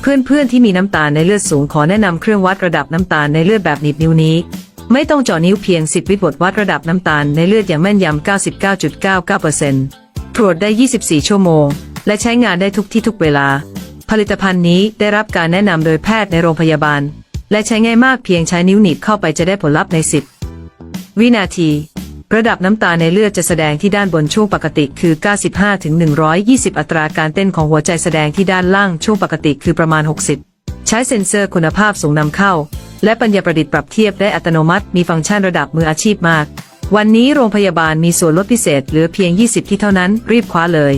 เพื่อนๆที่มีน้ำตาลในเลือดสูงขอแนะนำเครื่องวัดระดับน้ำตาลในเลือดแบบหนีบนิ้วนี้ ไม่ต้องเจาะนิ้วเพียง 10 วิบทวัดระดับน้ำตาลในเลือดอย่างแม่นยำ 99.99%ตรวจได้ 24 ชั่วโมง และใช้งานได้ทุกที่ทุกเวลา ผลิตภัณฑ์นี้ได้รับการแนะนำโดยแพทย์ในโรงพยาบาล และใช้ง่ายมากเพียงใช้นิ้วหนีบเข้าไปจะได้ผลลัพธ์ใน 10 วินาที ระดับน้ำตาในเลือดจะแสดงที่ด้านบนช่วงปกติคือ 95ถึง120 อัตราการเต้นของหัวใจแสดงที่ด้านล่างช่วงปกติคือประมาณ 60 ใช้เซ็นเซอร์คุณภาพสูงนำเข้า และปัญญาประดิษฐ์ปรับเทียบได้อัตโนมัติ มีฟังก์ชันระดับมืออาชีพมาก วันนี้โรงพยาบาลมีส่วนลดพิเศษเหลือเพียง 20 ที่เท่านั้นรีบคว้าเลย